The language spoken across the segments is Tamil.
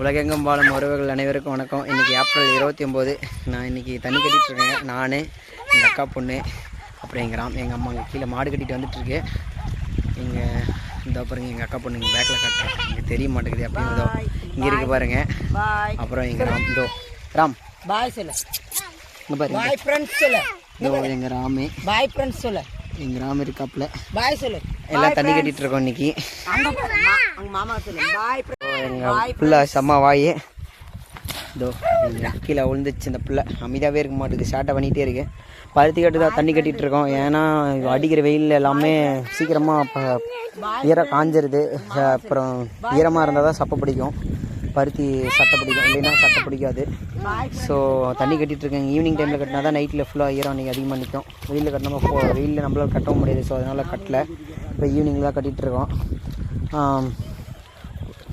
உலகெங்கும் வாழும் உறவுகள் அனைவருக்கும் வணக்கம். இன்றைக்கி ஏப்ரல் இருபத்தி ஒம்பது. நான் இன்றைக்கி தண்ணி கட்டிட்டு இருக்கேன். நான் எங்கள் அக்கா பொண்ணு அப்புறம் எங்கள் ராம் எங்கள் அம்மா கீழே மாடு கட்டிட்டு வந்துட்டுருக்கு. இங்கே இந்த பாருங்க எங்கள் அக்கா பொண்ணு இங்கே பேக்கில் கட்டுறேன் இங்கே தெரிய மாட்டேங்குது அப்படின்னு இதோ. இங்கே இருக்கு பாருங்க. பாய் அப்புறம் எங்கள் ராம் இதோ. ராம். பாய் சொல்லு இங்கே பாருங்க. பாய் ஃப்ரெண்ட்ஸ் சொல்லு இதோ எங்கள் ராமு. பாய் ஃப்ரெண்ட்ஸ் சொல்லு எங்கள் ராம் இருக்காப்புல. பாய் சொல்லு எல்லாம் தண்ணி கட்டிட்டு இருக்கோம் அங்க மாமா சொல்லு பாய் எங்கள் பிள்ளை செம்ம வாய். இதோ கீழே விழுந்துச்சு இந்த பிள்ளை. அமைதியாகவே இருக்க மாட்டேங்குது ஷார்ட்டை பண்ணிகிட்டே இருக்கு. பருத்தி கட்டு தான் தண்ணி கட்டிட்டு இருக்கோம். ஏன்னா அடிக்கிற வெயில் எல்லாமே சீக்கிரமாக இப்போ ஈரம் காஞ்சிருது. அப்புறம் ஈரமாக இருந்தால் தான் சப்பை பிடிக்கும். பருத்தி சட்டை பிடிக்கும். இல்லைன்னா சட்டை பிடிக்காது. ஸோ தண்ணி கட்டிட்டு இருக்கேன். ஈவினிங் டைமில் கட்டினா தான் நைட்டில் ஃபுல்லாக ஈரம் அன்றைக்கி அதிகமாக நிற்கும் வெயிலில் கட்டினா போ வெயிலில் நம்மளால கட்டவும் முடியாது. ஸோ அதனால் கட்டல. இப்போ ஈவினிங் தான் கட்டிகிட்டு இருக்கோம்.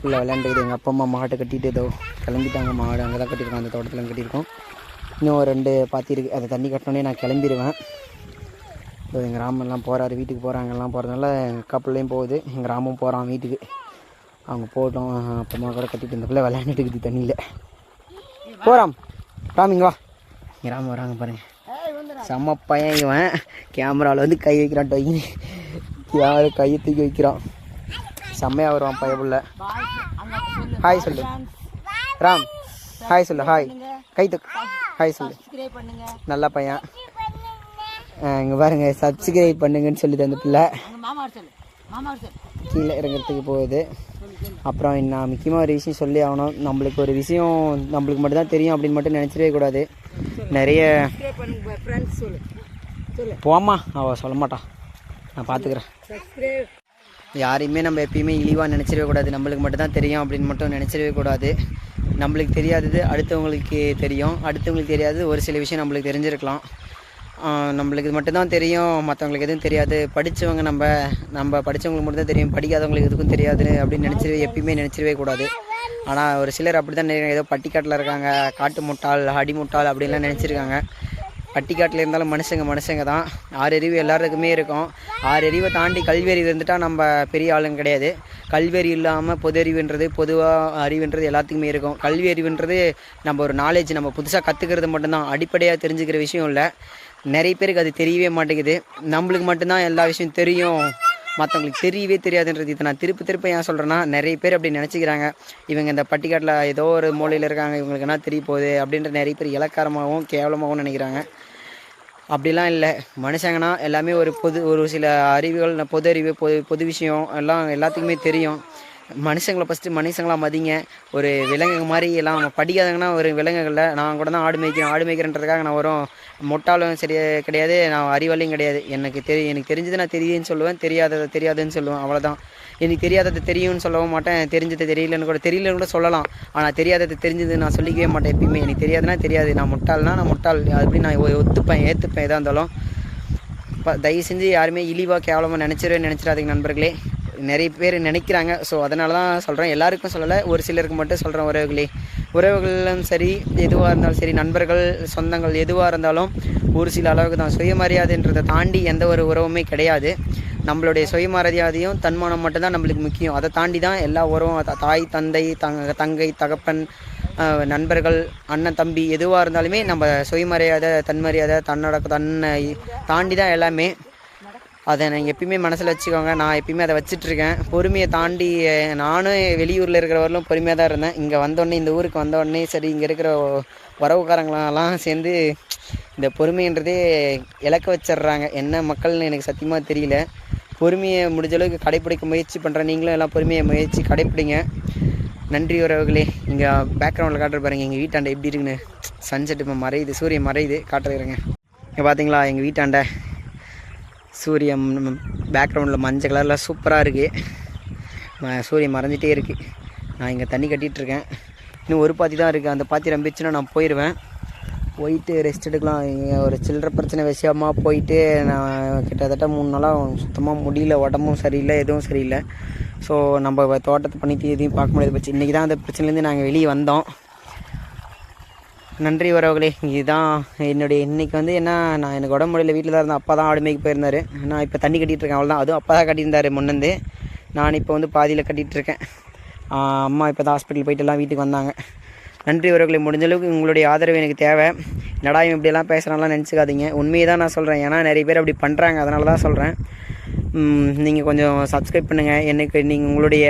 ஆம், விளையாண்டுக்குது எங்கள் அப்பா அம்மா மாட்டை கட்டிட்டு ஏதோ கிளம்பிட்டாங்க. மாடு அங்கே தான் கட்டியிருக்கோம். அந்த தோட்டத்தில் கட்டியிருக்கோம். இன்னும் ஒரு ரெண்டு பாத்தி இருக்குது அதை தண்ணி கட்டினோடனே நான் கிளம்பிடுவேன் இப்போ எங்கள் ராமெல்லாம் போகிறாரு வீட்டுக்கு போகிறாங்க எல்லாம் போகிறதுனால எங்கள் கப்பல்லையும் போகுது. எங்கள் ராமும் போகிறான் வீட்டுக்கு. அவங்க போட்டோம் அப்பமா கூட கட்டிட்டு இந்த பிள்ளை விளையாண்டுட்டு இருக்குது தண்ணியில். போகிறான் ராமிங்க வா. எங்கள் ராம வராங்க பாருங்கள் செம்ம பையன் இவன். கேமராவில் வந்து கை வைக்கிறான். டொய்னு. யார் கையை தூக்கி வைக்கிறான்? செம்மையாக வருவான் பையப்புள்ள ஹாய் சொல்லு. ராம் ஹாய் சொல்லு ஹாய் கை தூக்கு ஹாய் சொல்லு. நல்ல பையன். இங்கே பாருங்க சப்ஸ்கிரைப் பண்ணுங்கன்னு சொல்லுது அந்த பிள்ளை. சொல்லு மாமா சொல்லு கீழே இறங்குறதுக்கு போகுது. அப்புறம் நான் முக்கியமாக ஒரு விஷயம் சொல்லி ஆகணும். நம்மளுக்கு ஒரு விஷயம் நம்மளுக்கு மட்டும்தான் தெரியும் அப்படின்னு மட்டும் நினச்சிடவே கூடாது. நிறைய போம்மா அவள் சொல்ல மாட்டான் நான் பார்த்துக்கிறேன் யாரையுமே நம்ம எப்பயுமே இழிவாக நினச்சிடவே கூடாது. நம்மளுக்கு மட்டும் தான் தெரியும் அப்படின்னு மட்டும் நினச்சிடவே கூடாது. நம்மளுக்கு தெரியாதது அடுத்தவங்களுக்கு தெரியும். அடுத்தவங்களுக்கு தெரியாதது ஒரு சில விஷயம் நம்மளுக்கு தெரிஞ்சிருக்கலாம். நம்மளுக்கு இது மட்டும்தான் தெரியும். மற்றவங்களுக்கு எதுவும் தெரியாது. படித்தவங்க நம்ம நம்ம படித்தவங்களுக்கு மட்டும் தான் தெரியும். படிக்காதவங்களுக்கு எதுக்கும் தெரியாது அப்படின்னு நினச்சிடவே எப்பயுமே நினச்சிடவே கூடாது. ஆனால் ஒரு சிலர் அப்படி தான் ஏதோ பட்டிக்காட்டில் இருக்காங்க. காட்டு முட்டாள் அடி முட்டாள் அப்படின்லாம் நினச்சிருக்காங்க. பட்டிக்காட்டில் இருந்தாலும் மனுஷங்க மனுஷங்க தான். ஆறு அறிவு எல்லாருக்குமே இருக்கும். ஆறு அறிவை தாண்டி கல்வி அறிவு இருந்துட்டால் நம்ம பெரிய ஆளுங்க கிடையாது. கல்வி அறிவு இல்லாமல் பொது அறிவுன்றது பொதுவாக அறிவுன்றது எல்லாத்துக்குமே இருக்கும். கல்வி அறிவுன்றது நம்ம ஒரு நாலேஜ் நம்ம புதுசாக கற்றுக்கிறது மட்டும்தான். அடிப்படையாக தெரிஞ்சுக்கிற விஷயம் இல்லை. நிறைய பேருக்கு அது தெரியவே மாட்டேங்குது. நம்மளுக்கு மட்டும்தான் எல்லா விஷயம் தெரியும். மற்றவங்களுக்கு தெரியவே தெரியாதுன்றது இதை நான் திருப்பி திருப்பி ஏன் சொல்கிறேன்னா நிறைய பேர் அப்படி நினச்சிக்கிறாங்க. இவங்க இந்த பட்டிக்காட்டில் ஏதோ ஒரு மூலையில் இருக்காங்க இவங்களுக்கு என்ன தெரிய போகுது அப்படின்ற நிறைய பேர் இலக்காரமாகவும் கேவலமாகவும் நினைக்கிறாங்க. அப்படிலாம் இல்லை. மனுஷங்கன்னா எல்லாமே ஒரு பொது ஒரு சில அறிவுகள் பொது அறிவு பொது பொது விஷயம் எல்லாம் எல்லாத்துக்குமே தெரியும். மனுஷங்களை ஃபஸ்ட்டு மனுஷங்களாக மதிங்க. ஒரு விலங்குங்க மாதிரி எல்லாம் நம்ம படிக்காதங்கன்னா ஒரு விலங்குகளில் நான் கூட தான் ஆடு மேய்க்கிறேன் ஆடு மேய்க்கிறேன்றதுக்காக நான் வரும். முட்டாளும் சரி கிடையாது. நான் அறிவாளியும் கிடையாது. எனக்கு தெரி எனக்கு தெரிஞ்சது நான் தெரியுதுன்னு சொல்லுவேன். தெரியாததை தெரியாதுன்னு சொல்லுவேன். அவ்வளோதான் எனக்கு தெரியாதது தெரியும்னு சொல்லவும் மாட்டேன். தெரிஞ்சது தெரியலன்னு கூட தெரியலன்னு கூட சொல்லலாம். ஆனால் தெரியாதது தெரிஞ்சது நான் சொல்லிக்கவே மாட்டேன் எப்பயுமே. எனக்கு தெரியாதுன்னா தெரியாது. நான் முட்டாள்னா நான் முட்டாள். அப்படி நான் ஒத்துப்பேன் ஏற்றுப்பேன் எதாக இருந்தாலும். இப்போ தயவு செஞ்சு யாருமே இழிவாக கேவலமாக நினச்சிடவே நினச்சிடாதீங்க நண்பர்களே. நிறைய பேர் நினைக்கிறாங்க. ஸோ அதனால தான் சொல்கிறேன் எல்லாருக்கும் சொல்லலை. ஒரு சிலருக்கு மட்டும் சொல்கிறேன் உறவுகளே. உறவுகளும் சரி எதுவாக இருந்தாலும் சரி நண்பர்கள் சொந்தங்கள் எதுவாக இருந்தாலும் ஒரு சில அளவுக்கு தான் சுயமரியாதைன்றதை தாண்டி எந்த ஒரு உறவுமே கிடையாது. நம்மளுடைய சுயமரியாதையும் தன்மானம் மட்டும்தான் நம்மளுக்கு முக்கியம். அதை தாண்டி தான் எல்லா உறவும் தாய் தந்தை தங்க தங்கை தகப்பன் நண்பர்கள் அண்ணன் தம்பி எதுவாக இருந்தாலுமே நம்ம சுயமரியாதை தன்மரியாதை தன்னடக்க தன்னை தாண்டி தான் எல்லாமே அதை நீங்கள் எப்பயுமே மனசில் வச்சுக்கோங்க. நான் எப்பயுமே அதை வச்சிட்ருக்கேன். பொறுமையை தாண்டி நானும் வெளியூரில் இருக்கிறவர்களும் பொறுமையாக தான் இருந்தேன். இங்கே வந்தோடனே இந்த ஊருக்கு வந்தோடனே சரி இங்கே இருக்கிற உறவுக்காரங்களெல்லாம் சேர்ந்து இந்த பொறுமைன்றதே இழக்க வச்சிடுறாங்க. என்ன மக்கள்னு எனக்கு சத்தியமாக தெரியல. பொறுமையை முடிஞ்ச அளவுக்கு கடைப்பிடிக்க முயற்சி பண்ணுறேன் நீங்களும் எல்லாம் பொறுமையை முயற்சி கடைப்பிடிங்க. நன்றி உறவுகளே. இங்கே பேக்ரவுண்டில் காட்டுற பாருங்க. எங்கள் வீட்டாண்ட எப்படி இருக்குன்னு. சன்செட் இப்போ மறையுது. சூரியன் மறையுது. காட்டுறேங்க இங்கே பார்த்தீங்களா எங்கள் வீட்டாண்ட சூரியன் பேக்ரவுண்டில் மஞ்சள் கலரில் சூப்பராக இருக்குது சூரியன் மறைஞ்சிட்டே இருக்குது நான் இங்கே தண்ணி கட்டிகிட்டு இருக்கேன். இன்னும் ஒரு பாத்தி தான் இருக்குது அந்த பாத்தி நம்பிச்சுன்னா நான் போயிடுவேன் போயிட்டு ரெஸ்ட் எடுக்கலாம். ஒரு சில்லற பிரச்சனை விஷயமா போயிட்டு நான் கிட்டத்தட்ட மூணு நாளாக சுத்தமாக முடியல. உடம்பும் சரியில்லை எதுவும் சரியில்லை. ஸோ நம்ம தோட்டத்தை பண்ணிட்டு எதையும் பார்க்க முடியாது. போச்சு இன்றைக்கி தான் அந்த பிரச்சனைலேருந்து நாங்கள் வெளியே வந்தோம். நன்றி உறவுகளே இதுதான் என்னுடைய இன்னைக்கு வந்து என்ன நான் எனக்கு உடம்பு முடியல வீட்டில் தான் இருந்தேன். அப்பா தான் ஆடு மேய்க்க போயிருந்தாரு. நான் இப்போ தண்ணி கட்டிகிட்டு இருக்கேன் அவ்வளோதான் அதுவும் அப்பா தான் கட்டியிருந்தார் முன்னந்து நான் இப்போ வந்து பாதியில் கட்டிகிட்டு இருக்கேன் அம்மா இப்போ தான் ஹாஸ்பிட்டல் போயிட்டு எல்லாம் வீட்டுக்கு வந்தாங்க. நன்றி உறவுகளை முடிஞ்ச அளவுக்கு உங்களுடைய ஆதரவு எனக்கு தேவை. என்னடா இவன் இப்படியெல்லாம் பேசுகிறான்லாம் நினச்சிக்காதீங்க. உண்மையை தான் நான் சொல்கிறேன் ஏன்னா நிறைய பேர் அப்படி பண்ணுறாங்க அதனால தான் சொல்கிறேன் நீங்கள் கொஞ்சம் சப்ஸ்கிரைப் பண்ணுங்கள் எனக்கு நீங்கள் உங்களுடைய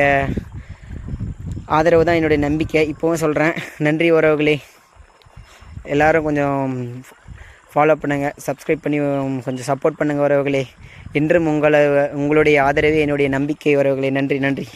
ஆதரவு தான் என்னுடைய நம்பிக்கை. இப்போவும் சொல்கிறேன் நன்றி உறவுகளே எல்லோரும் கொஞ்சம் ஃபாலோ பண்ணுங்கள் சப்ஸ்கிரைப் பண்ணி கொஞ்சம் சப்போர்ட் பண்ணுங்கள் உறவுகளே. என்றும் உங்களை உங்களுடைய ஆதரவே என்னுடைய நம்பிக்கை உறவுகளே. நன்றி நன்றி.